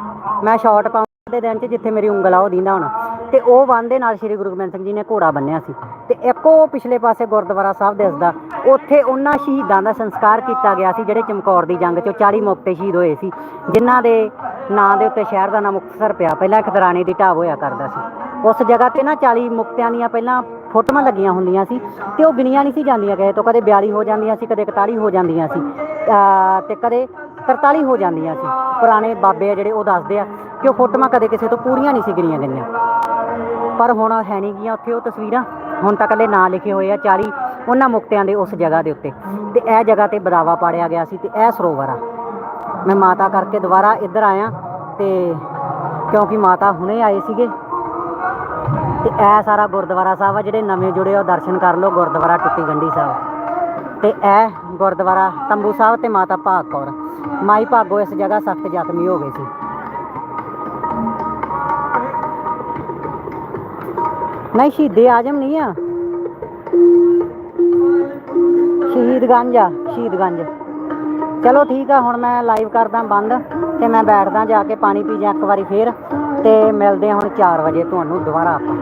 S1: ਮੈਂ ਸ਼ਾਰਟ ਪਾਉਂ ਦੇ ਦਿਨ ਚ ਜਿੱਥੇ ਮੇਰੀ ਉਂਗਲ ਆ ਉਹ ਦੀਂਦਾ ਹੋਣਾ। ਤੇ ਉਹ ਵਨ ਦੇ ਨਾਲ ਸ੍ਰੀ ਗੁਰੂ ਗੋਬਿੰਦ ਸਿੰਘ ਜੀ ਨੇ ਘੋੜਾ ਬੰਨਿਆ ਸੀ। ਤੇ ਇੱਕੋ ਪਿਛਲੇ ਪਾਸੇ ਗੁਰਦੁਆਰਾ ਸਾਹਿਬ ਦਿਸਦਾ ਉੱਥੇ ਉਹਨਾਂ ਸ਼ਹੀਦਾਂ ਦਾ ਸੰਸਕਾਰ ਕੀਤਾ ਗਿਆ ਸੀ, ਜਿਹੜੇ ਚਮਕੌਰ ਦੀ ਜੰਗ ਚੋਂ 40 ਮੁਕਤੇ ਸ਼ਹੀਦ ਹੋਏ ਸੀ, ਜਿਨ੍ਹਾਂ ਦੇ ਨਾਂ ਦੇ ਉੱਤੇ ਸ਼ਹਿਰ ਦਾ ਨਾਮ ਮੁਕਤਸਰ ਪਿਆ। ਪਹਿਲਾਂ ਇੱਕ ਦਰਾਣੀ ਦੀ ਢਾਬ ਹੋਇਆ ਕਰਦਾ ਸੀ। ਉਸ ਜਗ੍ਹਾ ਤੇ ਨਾ 40 ਮੁਕਤਿਆਂ ਦੀਆਂ ਪਹਿਲਾਂ ਫੋਟੋਆਂ ਲੱਗੀਆਂ ਹੁੰਦੀਆਂ ਸੀ ਤੇ ਉਹ ਗਿਣੀਆਂ ਨਹੀਂ ਸੀ ਜਾਂਦੀਆਂ ਕਿਸੇ ਤੋਂ, ਕਦੇ 42 ਹੋ ਜਾਂਦੀਆਂ ਸੀ, ਕਦੇ 41 ਹੋ ਜਾਂਦੀਆਂ ਸੀ। ਅਹ ਤੇ ਕਦੇ 43 ਹੋ ਜਾਂਦੀਆਂ ਸੀ। ਪੁਰਾਣੇ ਬਾਬੇ ਆ ਜਿਹੜੇ ਉਹ ਦੱਸਦੇ ਆ ਕਿ ਉਹ ਫੋਟੋਆਂ ਕਦੇ ਕਿਸੇ ਤੋਂ ਪੂਰੀਆਂ ਨਹੀਂ ਸੀ ਗਿਣੀਆਂ ਗਈਆਂ। ਪਰ ਹੁਣ ਹੈ ਨਹੀਂ ਗਈਆਂ ਉੱਥੇ ਉਹ ਤਸਵੀਰਾਂ। ਹੁਣ ਤੱਕ ਲੈ ਨਾਂ ਲਿਖੇ ਹੋਏ ਆ 40 ਉਹਨਾਂ ਮੁਕਤਿਆਂ ਦੇ ਉਸ ਜਗ੍ਹਾ ਦੇ ਉੱਤੇ। ਤੇ ਇਹ ਜਗ੍ਹਾ ਤੇ ਬਦਾਵਾ ਪਾੜਿਆ ਗਿਆ ਸੀ ਤੇ ਇਹ ਸਰੋਵਰ ਆ। ਮੈਂ ਮਾਤਾ ਕਰਕੇ ਦੁਬਾਰਾ ਇੱਧਰ ਆਇਆ ਤੇ ਕਿਉਂਕਿ ਮਾਤਾ ਹੁਣੇ ਆਏ ਸੀਗੇ। ਤੇ ਇਹ ਸਾਰਾ ਗੁਰਦੁਆਰਾ ਸਾਹਿਬ ਆ, ਜਿਹੜੇ ਨਵੇਂ ਜੁੜੇ ਆ, ਉਹ ਦਰਸ਼ਨ ਕਰ ਲਓ, ਗੁਰਦੁਆਰਾ ਟੁੱਟੀ ਗੰਢੀ ਸਾਹਿਬ। ਤੇ ਇਹ ਗੁਰਦੁਆਰਾ ਤੰਬੂ ਸਾਹਿਬ ਤੇ ਮਾਤਾ ਭਾਗ ਕੌਰ। ਮਾਈ ਭਾਗੋ ਇਸ ਜਗ੍ਹਾ ਸਖਤ ਜ਼ਖਮੀ ਹੋ ਗਏ ਸੀ। ਨਹੀਂ, ਸ਼ਹੀਦੇ ਆਜਮ ਨਹੀਂ ਆ। ਸ਼ਹੀਦਗੰਜ ਆ ਸ਼ਹੀਦਗੰਜ ਚਲੋ ਠੀਕ ਆ, ਹੁਣ ਮੈਂ ਲਾਈਵ ਕਰਦਾ ਬੰਦ ਤੇ ਮੈਂ ਬੈਠਦਾ ਜਾ ਕੇ ਪਾਣੀ ਪੀ ਜਾ ਇੱਕ ਵਾਰੀ ਫੇਰ ਤੇ ਮਿਲਦੇ ਹਾਂ ਹੁਣ 4 ਵਜੇ ਤੁਹਾਨੂੰ ਦੁਬਾਰਾ ਆਪਾਂ।